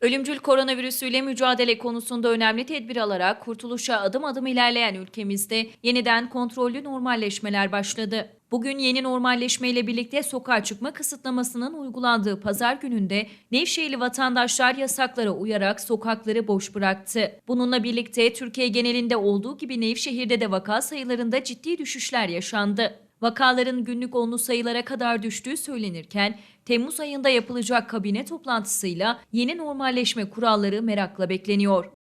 Ölümcül koronavirüsüyle mücadele konusunda önemli tedbir alarak kurtuluşa adım adım ilerleyen ülkemizde yeniden kontrollü normalleşmeler başladı. Bugün yeni normalleşmeyle birlikte sokağa çıkma kısıtlamasının uygulandığı pazar gününde Nevşehirli vatandaşlar yasaklara uyarak sokakları boş bıraktı. Bununla birlikte Türkiye genelinde olduğu gibi Nevşehir'de de vaka sayılarında ciddi düşüşler yaşandı. Vakaların günlük onlu sayılara kadar düştüğü söylenirken Temmuz ayında yapılacak kabine toplantısıyla yeni normalleşme kuralları merakla bekleniyor.